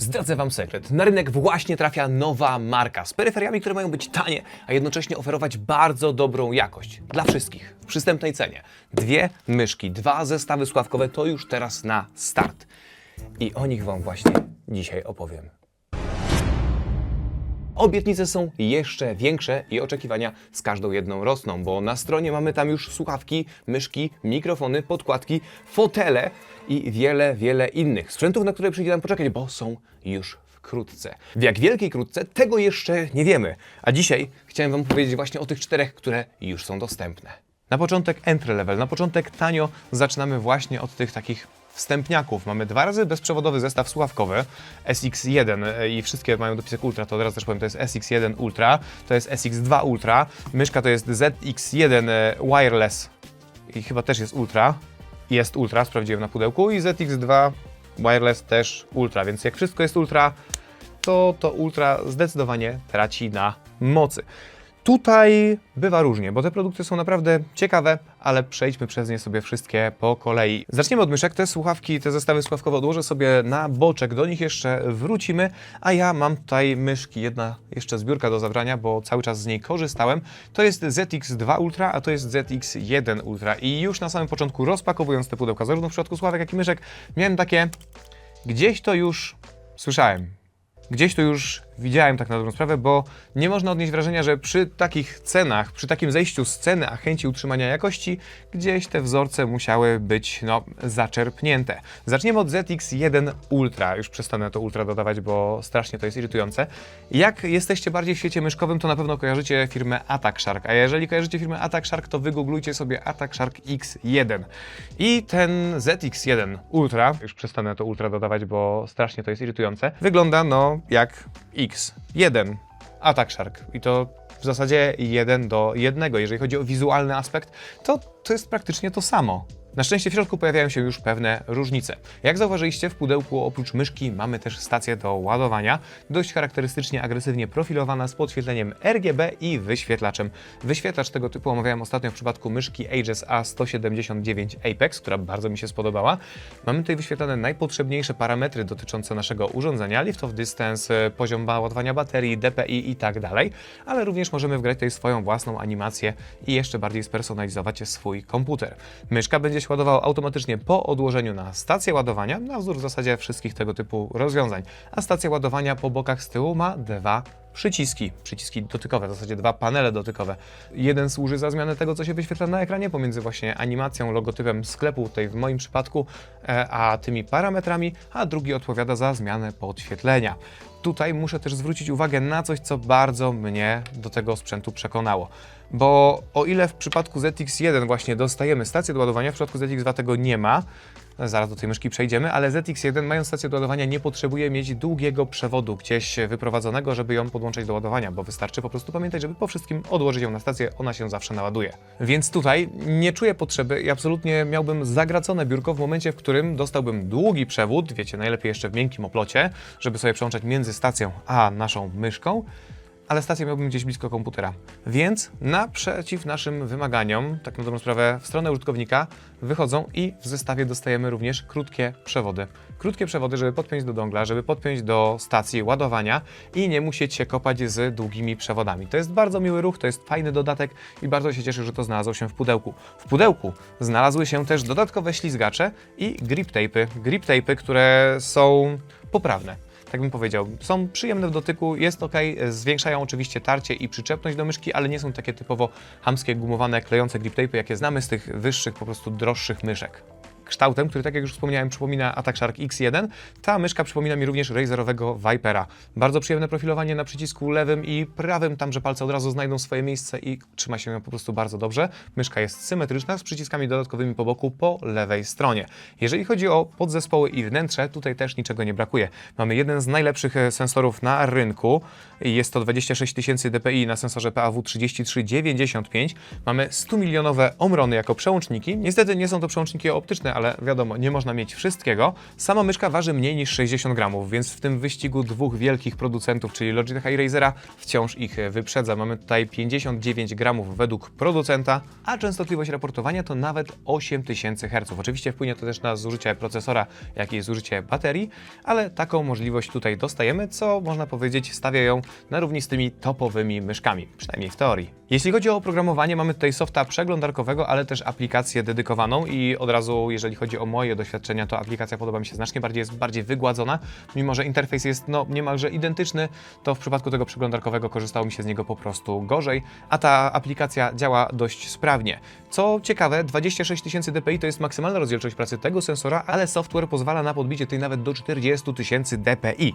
Zdradzę Wam sekret. Na rynek właśnie trafia nowa marka z peryferiami, które mają być tanie, a jednocześnie oferować bardzo dobrą jakość. Dla wszystkich. W przystępnej cenie. Dwie myszki, dwa zestawy sławkowe to już teraz na start. I o nich Wam właśnie dzisiaj opowiem. Obietnice są jeszcze większe i oczekiwania z każdą jedną rosną, bo na stronie mamy tam już słuchawki, myszki, mikrofony, podkładki, fotele i wiele, wiele innych sprzętów, na które przyjdzie nam poczekać, bo są już wkrótce. W jak wielkiej krótce, tego jeszcze nie wiemy. A dzisiaj chciałem Wam powiedzieć właśnie o tych czterech, które już są dostępne. Na początek entry level, na początek tanio zaczynamy właśnie od tych takich wstępniaków. Mamy dwa razy bezprzewodowy zestaw słuchawkowy SX1 e, i wszystkie mają dopisek Ultra, to od razu też powiem, to jest SX1 Ultra, to jest SX2 Ultra, myszka to jest ZX1 e, Wireless i chyba też jest Ultra, jest Ultra, sprawdziłem na pudełku i ZX2 Wireless też Ultra, więc jak wszystko jest Ultra, to to Ultra zdecydowanie traci na mocy. Tutaj bywa różnie, bo te produkty są naprawdę ciekawe, ale przejdźmy przez nie sobie wszystkie po kolei. Zaczniemy od myszek. Te słuchawki, te zestawy słuchawkowe odłożę sobie na boczek, do nich jeszcze wrócimy, a ja mam tutaj myszki, jedna jeszcze zbiórka do zabrania, bo cały czas z niej korzystałem. To jest ZX2 Ultra, a to jest ZX1 Ultra i już na samym początku rozpakowując te pudełka, zarówno w przypadku słuchawek, jak i myszek, miałem takie, gdzieś to już słyszałem, gdzieś to już widziałem tak na dobrą sprawę, bo nie można odnieść wrażenia, że przy takich cenach, przy takim zejściu z ceny, a chęci utrzymania jakości, gdzieś te wzorce musiały być no, zaczerpnięte. Zaczniemy od ZX1 Ultra. Już przestanę to Ultra dodawać, bo strasznie to jest irytujące. Jak jesteście bardziej w świecie myszkowym, to na pewno kojarzycie firmę Attack Shark, a jeżeli kojarzycie firmę Attack Shark, to wygooglujcie sobie Attack Shark X1. I ten ZX1 Ultra, już przestanę to Ultra dodawać, bo strasznie to jest irytujące, wygląda no jak X1 Attack Shark. I to w zasadzie 1 do 1. Jeżeli chodzi o wizualny aspekt, to to jest praktycznie to samo. Na szczęście w środku pojawiają się już pewne różnice. Jak zauważyliście, w pudełku oprócz myszki mamy też stację do ładowania, dość charakterystycznie agresywnie profilowana z podświetleniem RGB i wyświetlaczem. Wyświetlacz tego typu omawiałem ostatnio w przypadku myszki Aegis A179 Apex, która bardzo mi się spodobała. Mamy tutaj wyświetlane najpotrzebniejsze parametry dotyczące naszego urządzenia, lift of distance, poziom ładowania baterii, DPI i tak dalej, ale również możemy wgrać tutaj swoją własną animację i jeszcze bardziej spersonalizować swój komputer. Myszka będzie się ładowała automatycznie po odłożeniu na stację ładowania, na wzór w zasadzie wszystkich tego typu rozwiązań. A stacja ładowania po bokach z tyłu ma dwa przyciski, przyciski dotykowe, w zasadzie dwa panele dotykowe. Jeden służy za zmianę tego, co się wyświetla na ekranie, pomiędzy właśnie animacją, logotypem sklepu, tutaj w moim przypadku, e, a tymi parametrami, a drugi odpowiada za zmianę podświetlenia. Tutaj muszę też zwrócić uwagę na coś, co bardzo mnie do tego sprzętu przekonało. Bo o ile w przypadku ZX1 właśnie dostajemy stację do ładowania, w przypadku ZX2 tego nie ma, zaraz do tej myszki przejdziemy, ale ZX1 mając stację do ładowania nie potrzebuje mieć długiego przewodu gdzieś wyprowadzonego, żeby ją podłączyć do ładowania, bo wystarczy po prostu pamiętać, żeby po wszystkim odłożyć ją na stację, ona się zawsze naładuje. Więc tutaj nie czuję potrzeby i absolutnie miałbym zagracone biurko w momencie, w którym dostałbym długi przewód, wiecie, najlepiej jeszcze w miękkim oplocie, żeby sobie przełączać między stacją a naszą myszką, ale stację miałbym gdzieś blisko komputera. Więc naprzeciw naszym wymaganiom, tak na dobrą sprawę, w stronę użytkownika wychodzą i w zestawie dostajemy również krótkie przewody. Krótkie przewody, żeby podpiąć do dongla, żeby podpiąć do stacji ładowania i nie musieć się kopać z długimi przewodami. To jest bardzo miły ruch, to jest fajny dodatek i bardzo się cieszę, że to znalazło się w pudełku. W pudełku znalazły się też dodatkowe ślizgacze i grip tape'y. Grip tape'y, które są poprawne tak bym powiedział. Są przyjemne w dotyku, jest ok, zwiększają oczywiście tarcie i przyczepność do myszki, ale nie są takie typowo hamskie, gumowane, klejące grip tape'y, jakie znamy z tych wyższych, po prostu droższych myszek. Kształtem, który tak jak już wspomniałem, przypomina Attack Shark X1, ta myszka przypomina mi również Razerowego Vipera. Bardzo przyjemne profilowanie na przycisku lewym i prawym, tam, że palce od razu znajdą swoje miejsce i trzyma się ją po prostu bardzo dobrze. Myszka jest symetryczna, z przyciskami dodatkowymi po boku po lewej stronie. Jeżeli chodzi o podzespoły i wnętrze, tutaj też niczego nie brakuje. Mamy jeden z najlepszych e, sensorów na rynku. Jest to 26 tysięcy dpi na sensorze PAW3395. Mamy 100 milionowe omrony jako przełączniki. Niestety nie są to przełączniki optyczne, ale wiadomo, nie można mieć wszystkiego. Sama myszka waży mniej niż 60 gramów, więc w tym wyścigu dwóch wielkich producentów, czyli Logitech i Razera, wciąż ich e, wyprzedza. Mamy tutaj 59 gramów według producenta, a częstotliwość raportowania to nawet 8000 Hz. Oczywiście wpłynie to też na zużycie procesora, jak i zużycie baterii, ale taką możliwość tutaj dostajemy, co można powiedzieć stawia ją na równi z tymi topowymi myszkami, przynajmniej w teorii. Jeśli chodzi o oprogramowanie, mamy tutaj softa przeglądarkowego, ale też aplikację dedykowaną i od razu, jeżeli chodzi o moje doświadczenia, to aplikacja podoba mi się znacznie bardziej, jest bardziej wygładzona, mimo że interfejs jest no, niemalże identyczny, to w przypadku tego przeglądarkowego korzystało mi się z niego po prostu gorzej, a ta aplikacja działa dość sprawnie. Co ciekawe, 26 tysięcy dpi to jest maksymalna rozdzielczość pracy tego sensora, ale software pozwala na podbicie tej nawet do 40 tysięcy dpi.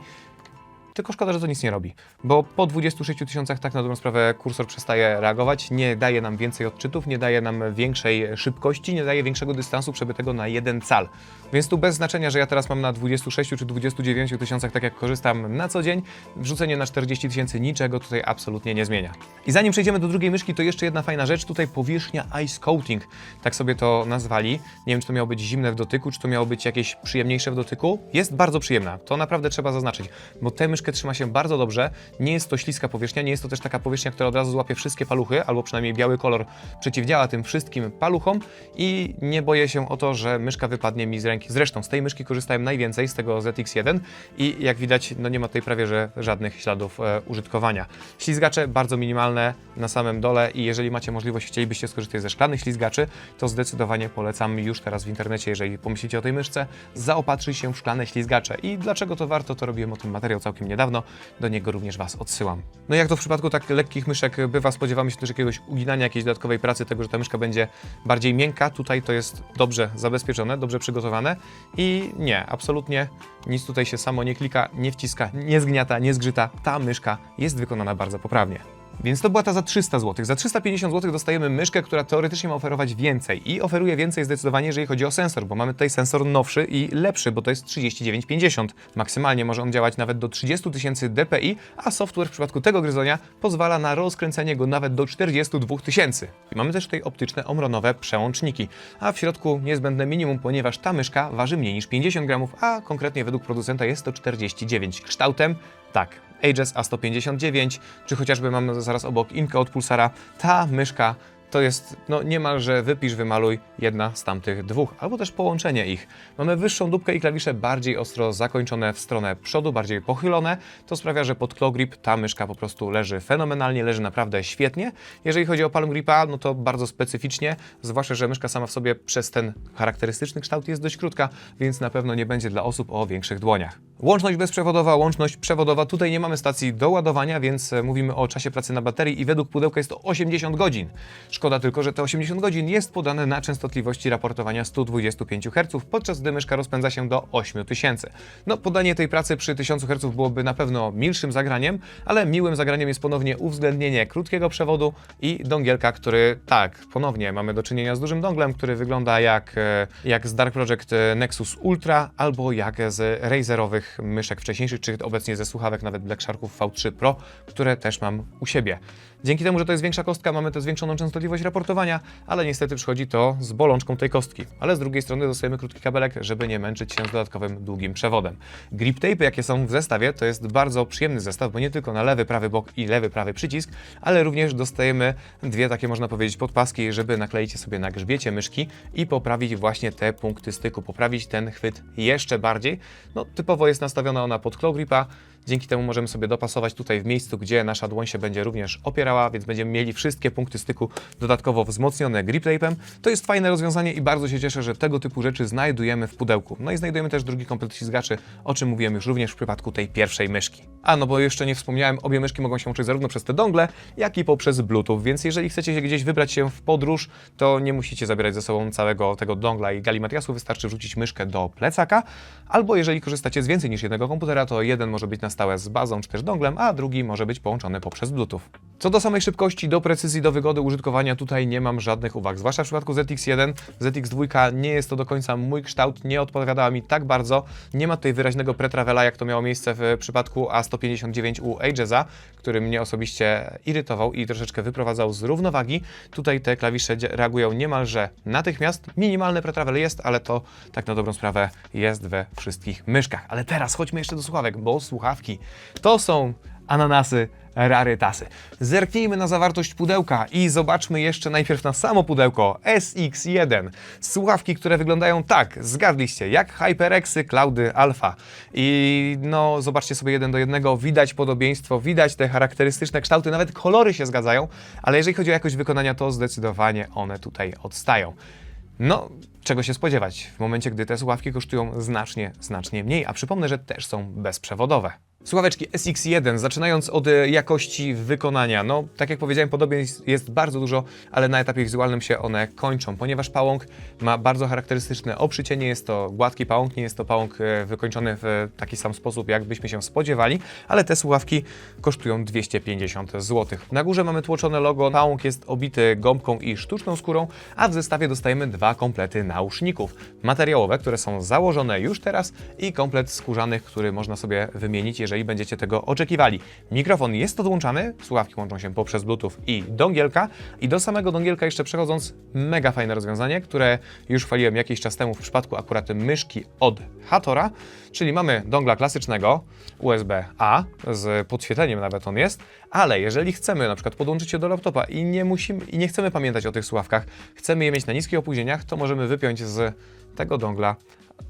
Tylko szkoda, że to nic nie robi, bo po 26 tysiącach tak na dobrą sprawę kursor przestaje reagować, nie daje nam więcej odczytów, nie daje nam większej szybkości, nie daje większego dystansu przebytego na jeden cal. Więc tu bez znaczenia, że ja teraz mam na 26 czy 29 tysiącach, tak jak korzystam na co dzień, wrzucenie na 40 tysięcy niczego tutaj absolutnie nie zmienia. I zanim przejdziemy do drugiej myszki, to jeszcze jedna fajna rzecz, tutaj powierzchnia Ice Coating, tak sobie to nazwali. Nie wiem, czy to miało być zimne w dotyku, czy to miało być jakieś przyjemniejsze w dotyku. Jest bardzo przyjemna, to naprawdę trzeba zaznaczyć, bo tę trzyma się bardzo dobrze, nie jest to śliska powierzchnia, nie jest to też taka powierzchnia, która od razu złapie wszystkie paluchy, albo przynajmniej biały kolor przeciwdziała tym wszystkim paluchom i nie boję się o to, że myszka wypadnie mi z ręki. Zresztą z tej myszki korzystałem najwięcej, z tego ZX1 i jak widać, no nie ma tutaj prawie że żadnych śladów e, użytkowania. Ślizgacze bardzo minimalne na samym dole i jeżeli macie możliwość, chcielibyście skorzystać ze szklanych ślizgaczy, to zdecydowanie polecam już teraz w internecie, jeżeli pomyślicie o tej myszce, zaopatrzyć się w szklane ślizgacze. I dlaczego to warto, to robiłem o tym materiał całkiem niedawno, do niego również Was odsyłam. No i jak to w przypadku tak lekkich myszek bywa, spodziewamy się też jakiegoś uginania, jakiejś dodatkowej pracy, tego, że ta myszka będzie bardziej miękka. Tutaj to jest dobrze zabezpieczone, dobrze przygotowane i nie, absolutnie nic tutaj się samo nie klika, nie wciska, nie zgniata, nie zgrzyta. Ta myszka jest wykonana bardzo poprawnie. Więc to była ta za 300 zł. Za 350 zł dostajemy myszkę, która teoretycznie ma oferować więcej i oferuje więcej zdecydowanie, jeżeli chodzi o sensor, bo mamy tutaj sensor nowszy i lepszy, bo to jest 3950. Maksymalnie może on działać nawet do 30 tysięcy dpi, a software w przypadku tego gryzonia pozwala na rozkręcenie go nawet do 42 tysięcy. Mamy też tutaj optyczne omronowe przełączniki, a w środku niezbędne minimum, ponieważ ta myszka waży mniej niż 50 gramów, a konkretnie według producenta jest to 49. Kształtem tak, Aegis A159, czy chociażby mam zaraz obok Inka od Pulsara, ta myszka to jest no niemalże wypisz, wymaluj jedna z tamtych dwóch, albo też połączenie ich. Mamy wyższą dupkę i klawisze bardziej ostro zakończone w stronę przodu, bardziej pochylone. To sprawia, że pod claw grip ta myszka po prostu leży fenomenalnie, leży naprawdę świetnie. Jeżeli chodzi o palm gripa, no to bardzo specyficznie, zwłaszcza, że myszka sama w sobie przez ten charakterystyczny kształt jest dość krótka, więc na pewno nie będzie dla osób o większych dłoniach. Łączność bezprzewodowa, łączność przewodowa. Tutaj nie mamy stacji do ładowania, więc e, mówimy o czasie pracy na baterii i według pudełka jest to 80 godzin. Szkoda tylko, że te 80 godzin jest podane na częstotliwości raportowania 125 Hz, podczas gdy myszka rozpędza się do 8000. No, podanie tej pracy przy 1000 Hz byłoby na pewno milszym zagraniem, ale miłym zagraniem jest ponownie uwzględnienie krótkiego przewodu i dongielka, który, tak, ponownie mamy do czynienia z dużym donglem, który wygląda jak, e, jak z Dark Project e, Nexus Ultra albo jak z Razerowych myszek wcześniejszych, czy obecnie ze słuchawek nawet Black Sharków V3 Pro, które też mam u siebie. Dzięki temu, że to jest większa kostka, mamy też zwiększoną częstotliwość raportowania, ale niestety przychodzi to z bolączką tej kostki. Ale z drugiej strony dostajemy krótki kabelek, żeby nie męczyć się z dodatkowym długim przewodem. Grip tape, jakie są w zestawie, to jest bardzo przyjemny zestaw, bo nie tylko na lewy, prawy bok i lewy, prawy przycisk, ale również dostajemy dwie takie, można powiedzieć, podpaski, żeby nakleić sobie na grzbiecie myszki i poprawić właśnie te punkty styku, poprawić ten chwyt jeszcze bardziej. No, typowo jest nastawiona ona pod claw gripa, Dzięki temu możemy sobie dopasować tutaj w miejscu, gdzie nasza dłoń się będzie również opierała, więc będziemy mieli wszystkie punkty styku dodatkowo wzmocnione grip tape'em. To jest fajne rozwiązanie i bardzo się cieszę, że tego typu rzeczy znajdujemy w pudełku. No i znajdujemy też drugi komplet ślizgaczy, o czym mówiłem już również w przypadku tej pierwszej myszki. A no bo jeszcze nie wspomniałem, obie myszki mogą się łączyć zarówno przez te dongle, jak i poprzez Bluetooth, więc jeżeli chcecie się gdzieś wybrać się w podróż, to nie musicie zabierać ze sobą całego tego dongla i galimatiasu, wystarczy wrzucić myszkę do plecaka, albo jeżeli korzystacie z więcej niż jednego komputera, to jeden może być na stałe z bazą czy też donglem, a drugi może być połączony poprzez Bluetooth. Co do samej szybkości, do precyzji, do wygody użytkowania, tutaj nie mam żadnych uwag. Zwłaszcza w przypadku ZX1, ZX2 nie jest to do końca mój kształt, nie odpowiadała mi tak bardzo. Nie ma tutaj wyraźnego pretravela, jak to miało miejsce w przypadku A159 u Agesa, który mnie osobiście irytował i troszeczkę wyprowadzał z równowagi. Tutaj te klawisze reagują niemalże natychmiast. Minimalny pretravel jest, ale to tak na dobrą sprawę jest we wszystkich myszkach. Ale teraz chodźmy jeszcze do słuchawek, bo słuchawki to są ananasy rarytasy. Zerknijmy na zawartość pudełka i zobaczmy jeszcze najpierw na samo pudełko SX1. Słuchawki, które wyglądają tak, zgadliście, jak HyperXy Cloudy Alpha. I no, zobaczcie sobie jeden do jednego, widać podobieństwo, widać te charakterystyczne kształty, nawet kolory się zgadzają, ale jeżeli chodzi o jakość wykonania, to zdecydowanie one tutaj odstają. No, czego się spodziewać w momencie, gdy te słuchawki kosztują znacznie, znacznie mniej, a przypomnę, że też są bezprzewodowe. Słuchaweczki SX1, zaczynając od e, jakości wykonania, no tak jak powiedziałem, podobieństw jest bardzo dużo, ale na etapie wizualnym się one kończą, ponieważ pałąk ma bardzo charakterystyczne oprzycie, nie jest to gładki pałąk, nie jest to pałąk e, wykończony w taki sam sposób, jak byśmy się spodziewali, ale te słuchawki kosztują 250 zł. Na górze mamy tłoczone logo, pałąk jest obity gąbką i sztuczną skórą, a w zestawie dostajemy dwa komplety nauszników. Materiałowe, które są założone już teraz i komplet skórzanych, który można sobie wymienić, jeżeli będziecie tego oczekiwali. Mikrofon jest odłączany, słuchawki łączą się poprzez Bluetooth i dongielka. I do samego dongielka jeszcze przechodząc, mega fajne rozwiązanie, które już chwaliłem jakiś czas temu w przypadku akurat myszki od Hatora, czyli mamy dongla klasycznego USB-A z podświetleniem nawet on jest, ale jeżeli chcemy na przykład podłączyć się do laptopa i nie musimy i nie chcemy pamiętać o tych słuchawkach, chcemy je mieć na niskich opóźnieniach, to możemy wypiąć z tego dongla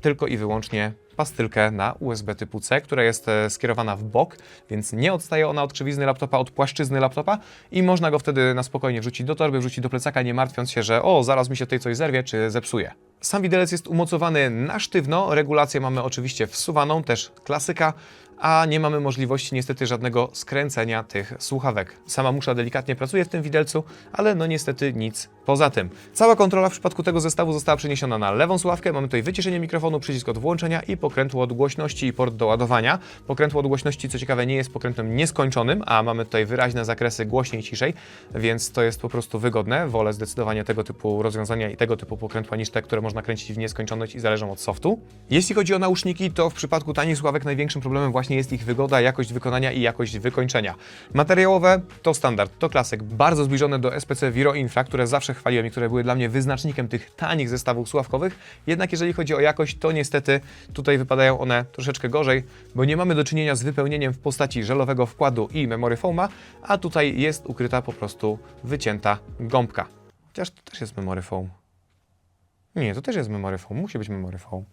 tylko i wyłącznie pastylkę na USB typu C, która jest e, skierowana w bok, więc nie odstaje ona od krzywizny laptopa, od płaszczyzny laptopa i można go wtedy na spokojnie wrzucić do torby, wrzucić do plecaka, nie martwiąc się, że o, zaraz mi się tutaj coś zerwie czy zepsuje. Sam widelec jest umocowany na sztywno, regulację mamy oczywiście wsuwaną, też klasyka, a nie mamy możliwości niestety żadnego skręcenia tych słuchawek. Sama musza delikatnie pracuje w tym widelcu, ale no niestety nic poza tym. Cała kontrola w przypadku tego zestawu została przeniesiona na lewą słuchawkę. Mamy tutaj wyciszenie mikrofonu, przycisk od włączenia i pokrętło od głośności i port do ładowania. Pokrętło od głośności, co ciekawe, nie jest pokrętłem nieskończonym, a mamy tutaj wyraźne zakresy głośniej, ciszej, więc to jest po prostu wygodne. Wolę zdecydowanie tego typu rozwiązania i tego typu pokrętła niż te, które można kręcić w nieskończoność i zależą od softu. Jeśli chodzi o nauszniki, to w przypadku tanich słuchawek największym problemem właśnie jest ich wygoda, jakość wykonania i jakość wykończenia. Materiałowe to standard, to klasyk, bardzo zbliżone do SPC Viro Infra, które zawsze chwaliłem i które były dla mnie wyznacznikiem tych tanich zestawów słuchawkowych. Jednak jeżeli chodzi o jakość, to niestety tutaj wypadają one troszeczkę gorzej, bo nie mamy do czynienia z wypełnieniem w postaci żelowego wkładu i memory foama, a tutaj jest ukryta po prostu wycięta gąbka. Chociaż to też jest memory foam. Nie, to też jest memory foam, musi być memory foam.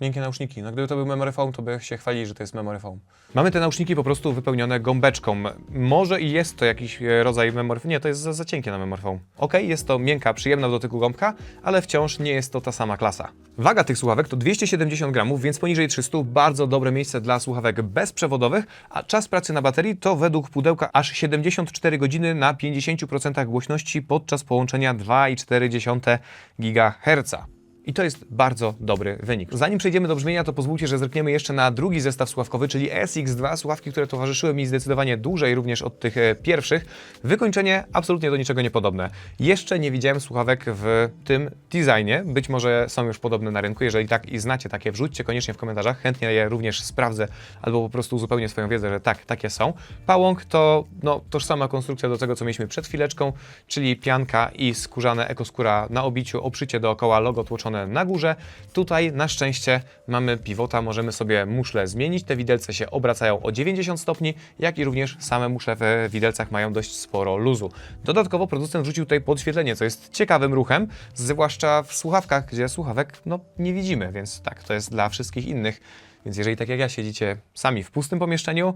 Miękkie nauszniki. No gdyby to był memory foam, to by się chwalili, że to jest memory foam. Mamy te nauszniki po prostu wypełnione gąbeczką. Może i jest to jakiś e, rodzaj memory Nie, to jest za, za cienkie na memory foam. Ok, jest to miękka, przyjemna w dotyku gąbka, ale wciąż nie jest to ta sama klasa. Waga tych słuchawek to 270 gramów, więc poniżej 300 bardzo dobre miejsce dla słuchawek bezprzewodowych, a czas pracy na baterii to według pudełka aż 74 godziny na 50% głośności podczas połączenia 2,4 GHz. I to jest bardzo dobry wynik. Zanim przejdziemy do brzmienia, to pozwólcie, że zerkniemy jeszcze na drugi zestaw słuchawkowy, czyli SX2, słuchawki, które towarzyszyły mi zdecydowanie dłużej również od tych e, pierwszych. Wykończenie absolutnie do niczego niepodobne. Jeszcze nie widziałem słuchawek w tym designie, być może są już podobne na rynku, jeżeli tak i znacie takie, wrzućcie koniecznie w komentarzach, chętnie je również sprawdzę, albo po prostu uzupełnię swoją wiedzę, że tak, takie są. Pałąk to no, tożsama konstrukcja do tego, co mieliśmy przed chwileczką, czyli pianka i skórzane ekoskóra na obiciu, oprzycie dookoła, logo tłoczone na górze. Tutaj na szczęście mamy pivota, możemy sobie muszle zmienić. Te widelce się obracają o 90 stopni, jak i również same muszle w widelcach mają dość sporo luzu. Dodatkowo producent wrzucił tutaj podświetlenie, co jest ciekawym ruchem, zwłaszcza w słuchawkach, gdzie słuchawek no, nie widzimy, więc tak, to jest dla wszystkich innych. Więc jeżeli tak jak ja siedzicie sami w pustym pomieszczeniu,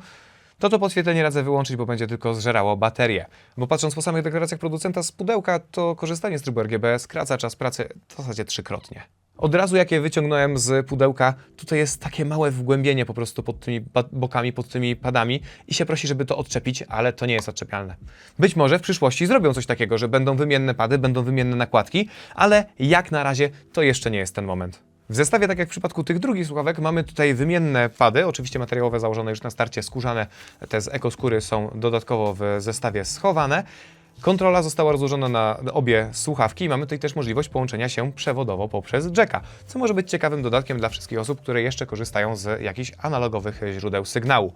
to to podświetlenie radzę wyłączyć, bo będzie tylko zżerało baterię. Bo patrząc po samych deklaracjach producenta z pudełka, to korzystanie z trybu RGB skraca czas pracy w zasadzie trzykrotnie. Od razu jak je wyciągnąłem z pudełka, tutaj jest takie małe wgłębienie po prostu pod tymi bokami, pod tymi padami i się prosi, żeby to odczepić, ale to nie jest odczepialne. Być może w przyszłości zrobią coś takiego, że będą wymienne pady, będą wymienne nakładki, ale jak na razie to jeszcze nie jest ten moment. W zestawie, tak jak w przypadku tych drugich słuchawek, mamy tutaj wymienne pady, oczywiście materiałowe założone już na starcie, skórzane, te z ekoskóry są dodatkowo w zestawie schowane. Kontrola została rozłożona na obie słuchawki i mamy tutaj też możliwość połączenia się przewodowo poprzez jacka, co może być ciekawym dodatkiem dla wszystkich osób, które jeszcze korzystają z jakichś analogowych źródeł sygnału.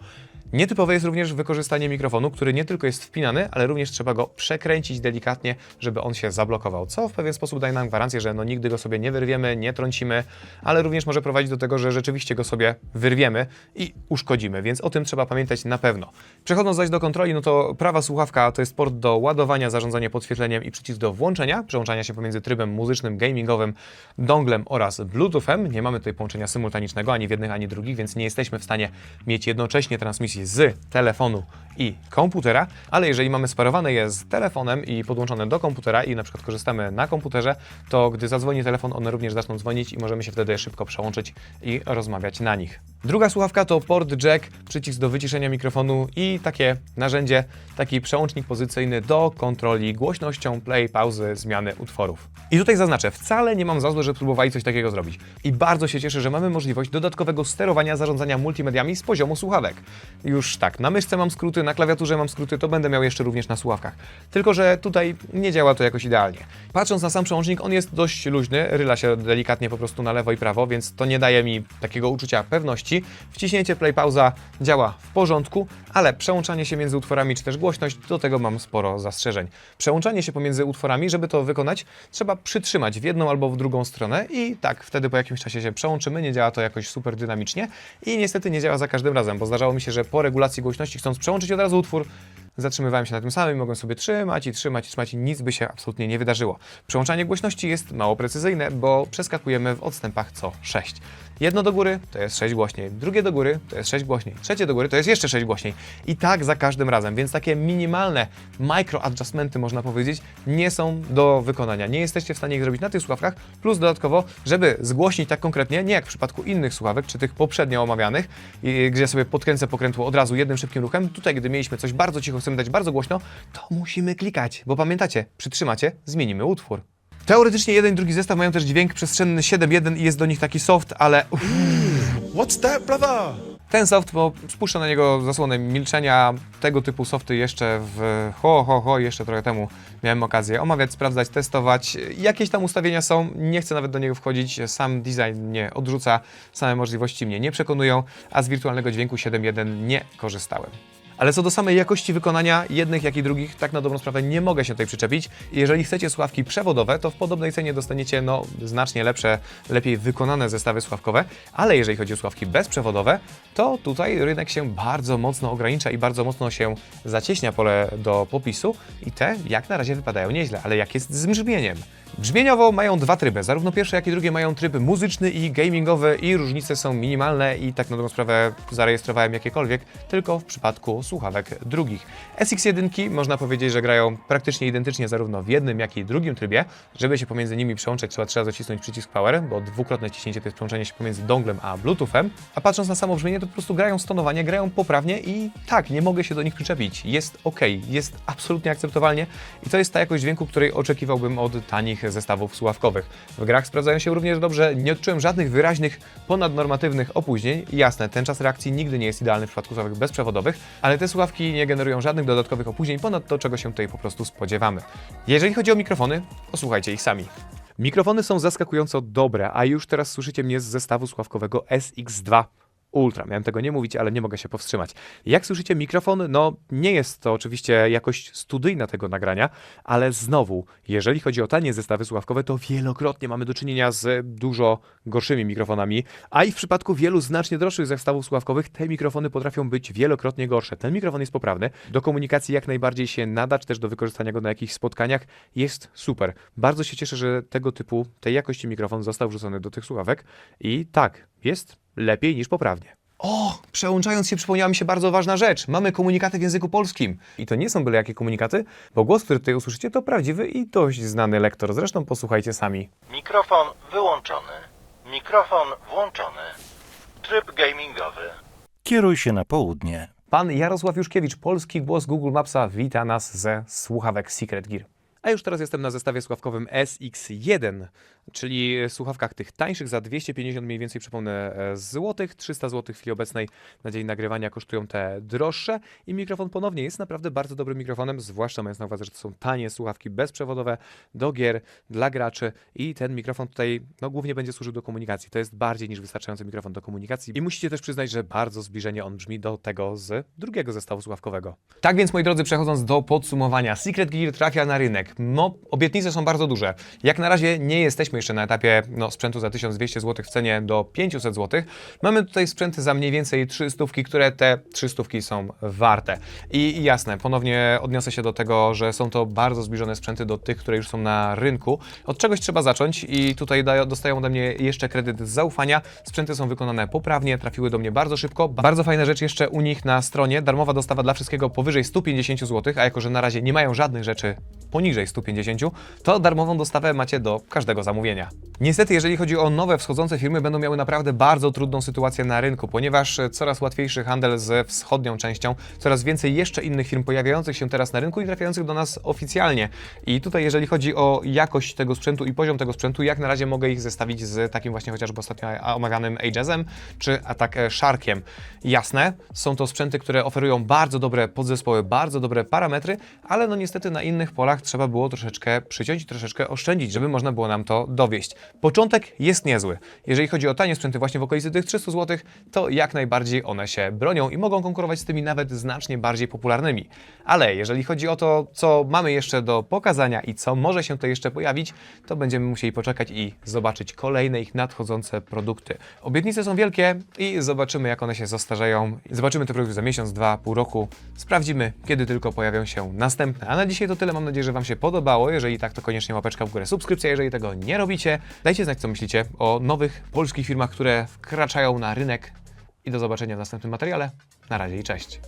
Nietypowe jest również wykorzystanie mikrofonu, który nie tylko jest wpinany, ale również trzeba go przekręcić delikatnie, żeby on się zablokował, co w pewien sposób daje nam gwarancję, że no nigdy go sobie nie wyrwiemy, nie trącimy, ale również może prowadzić do tego, że rzeczywiście go sobie wyrwiemy i uszkodzimy, więc o tym trzeba pamiętać na pewno. Przechodząc zaś do kontroli, no to prawa słuchawka to jest port do ładowania, zarządzania podświetleniem i przycisk do włączenia, przełączania się pomiędzy trybem muzycznym, gamingowym, donglem oraz bluetoothem. Nie mamy tutaj połączenia symultanicznego ani w jednych, ani drugich, więc nie jesteśmy w stanie mieć jednocześnie transmisji z telefonu i komputera, ale jeżeli mamy sparowane je z telefonem i podłączone do komputera i na przykład korzystamy na komputerze, to gdy zadzwoni telefon, one również zaczną dzwonić i możemy się wtedy szybko przełączyć i rozmawiać na nich. Druga słuchawka to port jack, przycisk do wyciszenia mikrofonu i takie narzędzie, taki przełącznik pozycyjny do kontroli głośnością, play, pauzy, zmiany utworów. I tutaj zaznaczę, wcale nie mam za złe, że próbowali coś takiego zrobić. I bardzo się cieszę, że mamy możliwość dodatkowego sterowania, zarządzania multimediami z poziomu słuchawek. Już tak, na myszce mam skróty, na klawiaturze mam skróty, to będę miał jeszcze również na słuchawkach. Tylko, że tutaj nie działa to jakoś idealnie. Patrząc na sam przełącznik, on jest dość luźny, ryla się delikatnie po prostu na lewo i prawo, więc to nie daje mi takiego uczucia pewności. Wciśnięcie play pauza działa w porządku, ale przełączanie się między utworami czy też głośność, do tego mam sporo zastrzeżeń. Przełączanie się pomiędzy utworami, żeby to wykonać, trzeba przytrzymać w jedną albo w drugą stronę i tak, wtedy po jakimś czasie się przełączymy, nie działa to jakoś super dynamicznie i niestety nie działa za każdym razem, bo zdarzało mi się, że po regulacji głośności chcąc przełączyć od razu utwór, zatrzymywałem się na tym samym, mogłem sobie trzymać i trzymać i trzymać i nic by się absolutnie nie wydarzyło. Przełączanie głośności jest mało precyzyjne, bo przeskakujemy w odstępach co 6. Jedno do góry to jest 6 głośniej, drugie do góry to jest 6 głośniej, trzecie do góry to jest jeszcze 6 głośniej. I tak za każdym razem, więc takie minimalne micro adjustmenty można powiedzieć nie są do wykonania. Nie jesteście w stanie ich zrobić na tych słuchawkach, plus dodatkowo, żeby zgłośnić tak konkretnie, nie jak w przypadku innych słuchawek, czy tych poprzednio omawianych, gdzie sobie podkręcę pokrętło od razu jednym szybkim ruchem, tutaj gdy mieliśmy coś bardzo cicho, chcemy dać bardzo głośno, to musimy klikać, bo pamiętacie, przytrzymacie, zmienimy utwór. Teoretycznie jeden i drugi zestaw mają też dźwięk przestrzenny 7.1 i jest do nich taki soft, ale uff, What's that, brother? ten soft, bo spuszczę na niego zasłonę milczenia. Tego typu softy jeszcze w ho, ho, ho, jeszcze trochę temu miałem okazję omawiać, sprawdzać, testować. Jakieś tam ustawienia są, nie chcę nawet do niego wchodzić. Sam design mnie odrzuca, same możliwości mnie nie przekonują, a z wirtualnego dźwięku 7.1 nie korzystałem. Ale co do samej jakości wykonania jednych, jak i drugich, tak na dobrą sprawę nie mogę się tutaj przyczepić. Jeżeli chcecie słuchawki przewodowe, to w podobnej cenie dostaniecie no, znacznie lepsze, lepiej wykonane zestawy słuchawkowe, ale jeżeli chodzi o słuchawki bezprzewodowe, to tutaj rynek się bardzo mocno ogranicza i bardzo mocno się zacieśnia pole do popisu i te jak na razie wypadają nieźle, ale jak jest z brzmieniem? Brzmieniowo mają dwa tryby, zarówno pierwsze jak i drugie mają tryb muzyczny i gamingowy i różnice są minimalne i tak na dobrą sprawę zarejestrowałem jakiekolwiek, tylko w przypadku słuchawek drugich. SX1 można powiedzieć, że grają praktycznie identycznie zarówno w jednym jak i drugim trybie. Żeby się pomiędzy nimi przełączyć trzeba trzeba zacisnąć przycisk power, bo dwukrotne ciśnięcie to jest przełączenie się pomiędzy donglem a bluetoothem, a patrząc na samo brzmienie to po prostu grają stonowanie, grają poprawnie i tak, nie mogę się do nich przyczepić. Jest ok, jest absolutnie akceptowalnie i to jest ta jakość dźwięku, której oczekiwałbym od tanich zestawów słuchawkowych. W grach sprawdzają się również dobrze, nie odczułem żadnych wyraźnych, ponadnormatywnych opóźnień. Jasne, ten czas reakcji nigdy nie jest idealny w przypadku słuchawek bezprzewodowych, ale te słuchawki nie generują żadnych dodatkowych opóźnień ponad to, czego się tutaj po prostu spodziewamy. Jeżeli chodzi o mikrofony, posłuchajcie ich sami. Mikrofony są zaskakująco dobre, a już teraz słyszycie mnie z zestawu słuchawkowego SX2 Ultra. Miałem tego nie mówić, ale nie mogę się powstrzymać. Jak słyszycie, mikrofon, no nie jest to oczywiście jakość studyjna tego nagrania, ale znowu, jeżeli chodzi o tanie zestawy słuchawkowe, to wielokrotnie mamy do czynienia z dużo gorszymi mikrofonami, a i w przypadku wielu znacznie droższych zestawów słuchawkowych te mikrofony potrafią być wielokrotnie gorsze. Ten mikrofon jest poprawny, do komunikacji jak najbardziej się nada, czy też do wykorzystania go na jakichś spotkaniach jest super. Bardzo się cieszę, że tego typu, tej jakości mikrofon został wrzucony do tych słuchawek i tak, jest lepiej niż poprawnie. O, przełączając się przypomniała mi się bardzo ważna rzecz. Mamy komunikaty w języku polskim. I to nie są byle jakie komunikaty, bo głos, który tutaj usłyszycie, to prawdziwy i dość znany lektor. Zresztą posłuchajcie sami. Mikrofon wyłączony. Mikrofon włączony. Tryb gamingowy. Kieruj się na południe. Pan Jarosław Juszkiewicz, polski głos Google Mapsa, wita nas ze słuchawek Secret Gear. A już teraz jestem na zestawie słuchawkowym SX1, czyli słuchawkach tych tańszych za 250 mniej więcej, przypomnę, e, złotych, 300 zł w chwili obecnej na dzień nagrywania kosztują te droższe i mikrofon ponownie jest naprawdę bardzo dobrym mikrofonem, zwłaszcza mając na uwadze, że to są tanie słuchawki bezprzewodowe do gier, dla graczy i ten mikrofon tutaj no, głównie będzie służył do komunikacji. To jest bardziej niż wystarczający mikrofon do komunikacji i musicie też przyznać, że bardzo zbliżenie on brzmi do tego z drugiego zestawu słuchawkowego. Tak więc, moi drodzy, przechodząc do podsumowania, Secret Gear trafia na rynek. No, obietnice są bardzo duże. Jak na razie nie jesteśmy jeszcze na etapie no, sprzętu za 1200 zł w cenie do 500 zł. Mamy tutaj sprzęty za mniej więcej 300, które te 300 są warte. I jasne, ponownie odniosę się do tego, że są to bardzo zbliżone sprzęty do tych, które już są na rynku. Od czegoś trzeba zacząć i tutaj dostają ode mnie jeszcze kredyt z zaufania. Sprzęty są wykonane poprawnie, trafiły do mnie bardzo szybko. Bardzo fajna rzecz jeszcze u nich na stronie, darmowa dostawa dla wszystkiego powyżej 150 zł, a jako, że na razie nie mają żadnych rzeczy poniżej 150, to darmową dostawę macie do każdego zamówienia. Niestety, jeżeli chodzi o nowe wschodzące firmy, będą miały naprawdę bardzo trudną sytuację na rynku, ponieważ e, coraz łatwiejszy handel z wschodnią częścią, coraz więcej jeszcze innych firm pojawiających się teraz na rynku i trafiających do nas oficjalnie. I tutaj, jeżeli chodzi o jakość tego sprzętu i poziom tego sprzętu, jak na razie mogę ich zestawić z takim właśnie chociażby ostatnio omawianym Age'em czy Attack Sharkiem. Jasne, są to sprzęty, które oferują bardzo dobre podzespoły, bardzo dobre parametry, ale no niestety na innych polach trzeba było troszeczkę przyciąć troszeczkę oszczędzić, żeby można było nam to dowieść. Początek jest niezły. Jeżeli chodzi o tanie sprzęty właśnie w okolicy tych 300 zł, to jak najbardziej one się bronią i mogą konkurować z tymi nawet znacznie bardziej popularnymi. Ale jeżeli chodzi o to, co mamy jeszcze do pokazania i co może się to jeszcze pojawić, to będziemy musieli poczekać i zobaczyć kolejne ich nadchodzące produkty. Obietnice są wielkie i zobaczymy, jak one się zastarzeją. Zobaczymy te produkty za miesiąc, dwa, pół roku. Sprawdzimy, kiedy tylko pojawią się następne. A na dzisiaj to tyle. Mam nadzieję, że Wam się podobało. Jeżeli tak, to koniecznie łapeczka w górę, subskrypcja. Jeżeli tego nie robicie, dajcie znać, co myślicie o nowych polskich firmach, które wkraczają na rynek. I do zobaczenia w następnym materiale. Na razie i cześć.